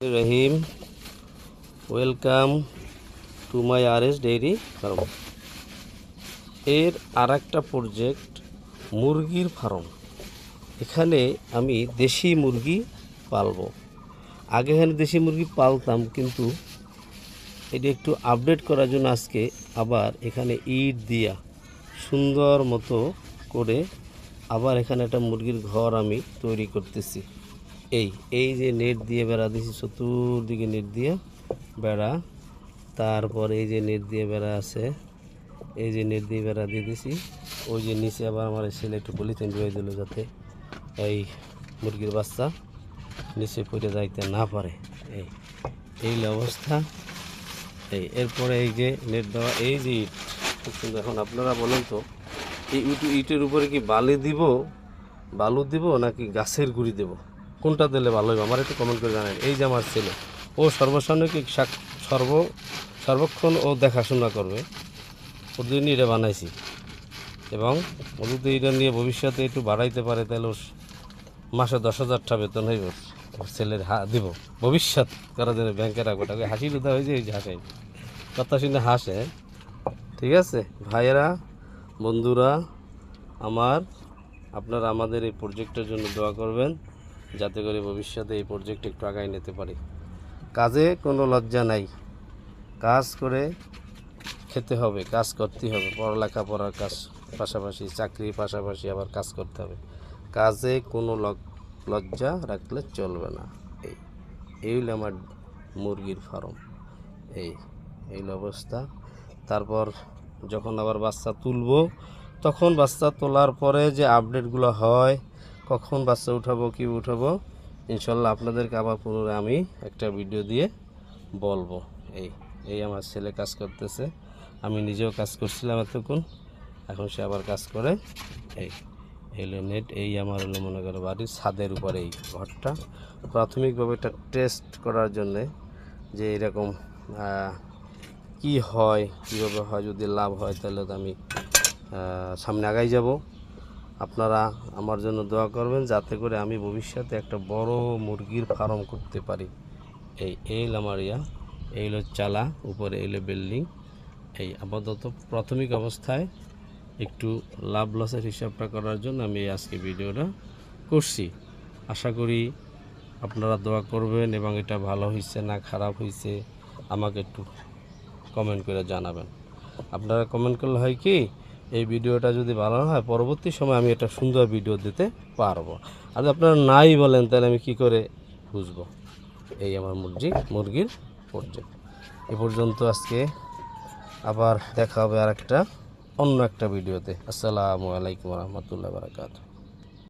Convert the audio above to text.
Rahim welcome to my R S dairy farm এর আর একটা প্রজেক্ট মুরগির ফার্ম এখানে আমি দেশি মুরগি পালবো। আগে এখানে দেশি মুরগি পালতাম, কিন্তু এটা একটু আপডেট করার জন্য আজকে আবার এখানে ইট দিয়া সুন্দর মতো করে আবার এখানে একটা মুরগির ঘর আমি তৈরি করতেছি। এই এই যে নেট দিয়ে বেড়া দিয়েছি চতুর্দিকে নেট দিয়ে বেড়া, তারপর এই যে নেট দিয়ে বেড়া আছে, এই যে নেট দিয়ে বেড়া দিয়ে দিছি, ওই যে নিচে আবার আমার ছেলে একটু পলিথিন রয়ে দিল যাতে এই মুরগির বাচ্চা নিচে পড়ে যাইতে না পারে। এই এই অবস্থা। এই, এরপরে এই যে নেট দেওয়া, এই যে ইট, খুব সুন্দর। এখন আপনারা বলেন তো, এই ইট, ইটের উপরে কি বালি দিব, বালু দিব নাকি গাছের গুঁড়ি দেব? কোনটা দিলে ভালো হবে আমার একটু কমেন্ট করে জানেন এই যে আমার ছেলে, ও সর্বসান্নিক সাক- সর্ব, সর্বক্ষণ ও দেখাশোনা করবে। ওর এটা বানাইছি। এবং ও যদি এটা নিয়ে ভবিষ্যতে একটু বাড়াইতে পারে, তাহলে ওর মাসে দশ হাজারটা বেতন হইব। ওর ছেলের হা, দিব। ভবিষ্যৎ করার জন্য ব্যাংকে রাখব। টাকা হাসি উদা হয়েছে এই যে হাসাই কথা শুনে হাসে। ঠিক আছে? ভাইয়েরা, বন্ধুরা, আমার, আপনারা আমাদের এই প্রজেক্টের জন্য দোয়া করবেন। যাতে করে ভবিষ্যতে এই প্রজেক্ট একটু আগায় নিতে পারি। কাজে কোনো লজ্জা নাই। কাজ করে খেতে হবে, কাজ করতেই হবে। পড়ালেখা পড়ার কাজ পাশাপাশি, চাকরির পাশাপাশি আবার কাজ করতে হবে। কাজে কোনো লজ্জা রাখলে চলবে না। এই এই হলো আমার মুরগির ফার্ম। এই এই অবস্থা। তারপর যখন আবার বাচ্চা তুলবো, তখন বাচ্চা তোলার পরে যে আপডেটগুলো হয় কখন বাচ্চা উঠাবো, কি উঠাবো, ইনশাল্লাহ আপনাদেরকে আবার পুনরায় আমি একটা ভিডিও দিয়ে বলব। এই এই আমার ছেলে কাজ করতেছে, আমি নিজেও কাজ করছিলাম এতক্ষণ, এখন সে আবার কাজ করে। এই হলো নেট এই আমার হলো মনে করো বাড়ির ছাদের উপরে এই ঘরটা। প্রাথমিকভাবে একটা টেস্ট করার জন্যে যে এরকম কি হয়, কীভাবে হয়, যদি লাভ হয়, তাহলে তো আমি সামনে আগাই যাব। আপনারা আমার জন্য দোয়া করবেন যাতে করে আমি ভবিষ্যতে একটা বড় মুরগির ফার্ম করতে পারি। এই এই হলো আমার ইয়া এই হলো চালা, উপরে এই বিল্ডিং। এই আপাতত প্রাথমিক অবস্থায় একটু লাভ লসের হিসাবটা করার জন্য আমি আজকে ভিডিওটা করছি। আশা করি আপনারা দোয়া করবেন এবং এটা ভালো হয়েছে না খারাপ হয়েছে, আমাকে একটু কমেন্ট করে জানাবেন। আপনারা কমেন্ট করলে হয় কি এই ভিডিওটা যদি ভালো হয়, পরবর্তী সময় আমি একটা সুন্দর ভিডিও দিতে পারব। আর আপনারা নাই বলেন, তাহলে আমি কি করে বুঝব? এই আমার মুরগি, মুরগির প্রজেক্ট এ পর্যন্ত আজকে আবার দেখা হবে আর একটা অন্য একটা ভিডিওতে। আসসালামু আলাইকুম রহমতুল্লাহ বারাকাতু